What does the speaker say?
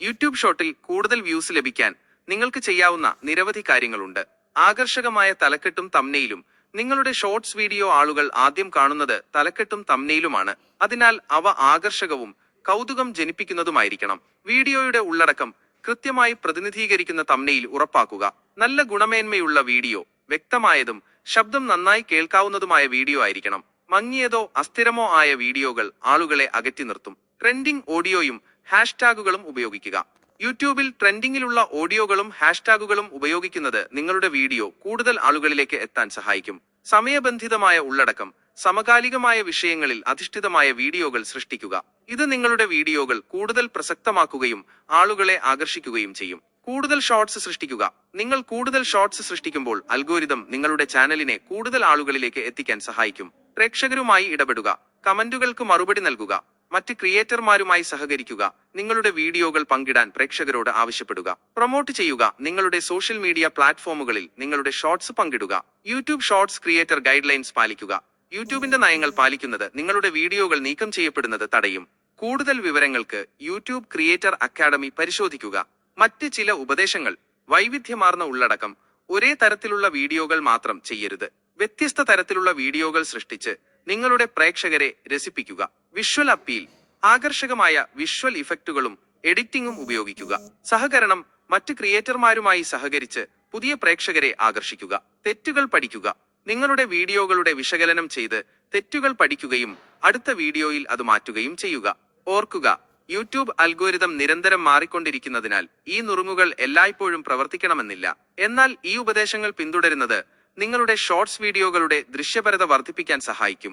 YouTube ഷോട്ടിൽ കൂടുതൽ views ലഭിക്കാൻ നിങ്ങൾക്ക് ചെയ്യാവുന്ന നിരവധി കാര്യങ്ങളുണ്ട്. ആകർഷകമായ തലക്കെട്ടും തമ്നയിലും നിങ്ങളുടെ ഷോർട്സ് വീഡിയോ ആളുകൾ ആദ്യം കാണുന്നത് തലക്കെട്ടും തമ്നയിലുമാണ് അതിനാൽ അവ ആകർഷകവും കൗതുകം ജനിപ്പിക്കുന്നതുമായിരിക്കണം. വീഡിയോയുടെ ഉള്ളടക്കം കൃത്യമായി പ്രതിനിധീകരിക്കുന്ന തമ്നയിൽ ഉറപ്പാക്കുക. നല്ല ഗുണമേന്മയുള്ള വീഡിയോ വ്യക്തമായതും ശബ്ദം നന്നായി കേൾക്കാവുന്നതുമായ വീഡിയോ ആയിരിക്കണം. മങ്ങിയതോ അസ്ഥിരമോ ആയ വീഡിയോകൾ ആളുകളെ അകറ്റി നിർത്തും. ട്രെൻഡിംഗ് ഓഡിയോയും ഹാഷ്ടാഗുകളും ഉപയോഗിക്കുക. യൂട്യൂബിൽ ട്രെൻഡിങ്ങിലുള്ള ഓഡിയോകളും ഹാഷ്ടാഗുകളും ഉപയോഗിക്കുന്നത് നിങ്ങളുടെ വീഡിയോ കൂടുതൽ ആളുകളിലേക്ക് എത്താൻ സഹായിക്കും. സമയബന്ധിതമായ ഉള്ളടക്കം സമകാലികമായ വിഷയങ്ങളിൽ അധിഷ്ഠിതമായ വീഡിയോകൾ സൃഷ്ടിക്കുക. ഇത് നിങ്ങളുടെ വീഡിയോകൾ കൂടുതൽ പ്രസക്തമാക്കുകയും ആളുകളെ ആകർഷിക്കുകയും ചെയ്യും. കൂടുതൽ ഷോർട്സ് സൃഷ്ടിക്കുക. നിങ്ങൾ കൂടുതൽ ഷോർട്സ് സൃഷ്ടിക്കുമ്പോൾ അൽഗോരിതം നിങ്ങളുടെ ചാനലിനെ കൂടുതൽ ആളുകളിലേക്ക് എത്തിക്കാൻ സഹായിക്കും. പ്രേക്ഷകരുമായി ഇടപെടുക. കമന്റുകൾക്ക് മറുപടി നൽകുക. മറ്റ് ക്രിയേറ്റർമാരുമായി സഹകരിക്കുക നിങ്ങളുടെ വീഡിയോകൾ പങ്കിടാൻ പ്രേക്ഷകരോട് ആവശ്യപ്പെടുക പ്രൊമോട്ട് ചെയ്യുക നിങ്ങളുടെ സോഷ്യൽ മീഡിയ പ്ലാറ്റ്ഫോമുകളിൽ നിങ്ങളുടെ ഷോർട്സ് പങ്കിടുക YouTube shorts creator guidelines പാലിക്കുക. യൂട്യൂബിന്റെ നയങ്ങൾ പാലിക്കുന്നത് നിങ്ങളുടെ വീഡിയോകൾ നീക്കം ചെയ്യപ്പെടുന്നത് തടയും. കൂടുതൽ വിവരങ്ങൾക്ക് യൂട്യൂബ് ക്രിയേറ്റർ അക്കാഡമി പരിശോധിക്കുക. മറ്റ് ചില ഉപദേശങ്ങൾ വൈവിധ്യമാർന്ന ഉള്ളടക്കം ഒരേ തരത്തിലുള്ള വീഡിയോകൾ മാത്രം ചെയ്യരുത്. വ്യത്യസ്ത തരത്തിലുള്ള വീഡിയോകൾ സൃഷ്ടിച്ച് നിങ്ങളുടെ പ്രേക്ഷകരെ രസിപ്പിക്കുക. വിഷ്വൽ അപ്പീൽ ആകർഷകമായ വിഷ്വൽ ഇഫക്റ്റുകളും എഡിറ്റിംഗും ഉപയോഗിക്കുക. സഹകരണം മറ്റ് ക്രിയേറ്റർമാരുമായി സഹകരിച്ച് പുതിയ പ്രേക്ഷകരെ ആകർഷിക്കുക. തെറ്റുകൾ പഠിക്കുക. നിങ്ങളുടെ വീഡിയോകളുടെ വിശകലനം ചെയ്ത് തെറ്റുകൾ പഠിക്കുകയും അടുത്ത വീഡിയോയിൽ അത് മാറ്റുകയും ചെയ്യുക. ഓർക്കുക യൂട്യൂബ് അൽഗോരിതം നിരന്തരം മാറിക്കൊണ്ടിരിക്കുന്നതിനാൽ ഈ നുറുങ്ങുകൾ എല്ലായ്പ്പോഴും പ്രവർത്തിക്കണമെന്നില്ല. എന്നാൽ ഈ ഉപദേശങ്ങൾ പിന്തുടരുന്നത് നിങ്ങളുടെ ഷോർട്സ് വീഡിയോകളുടെ ദൃശ്യപരത വർദ്ധിപ്പിക്കാൻ സഹായിക്കും.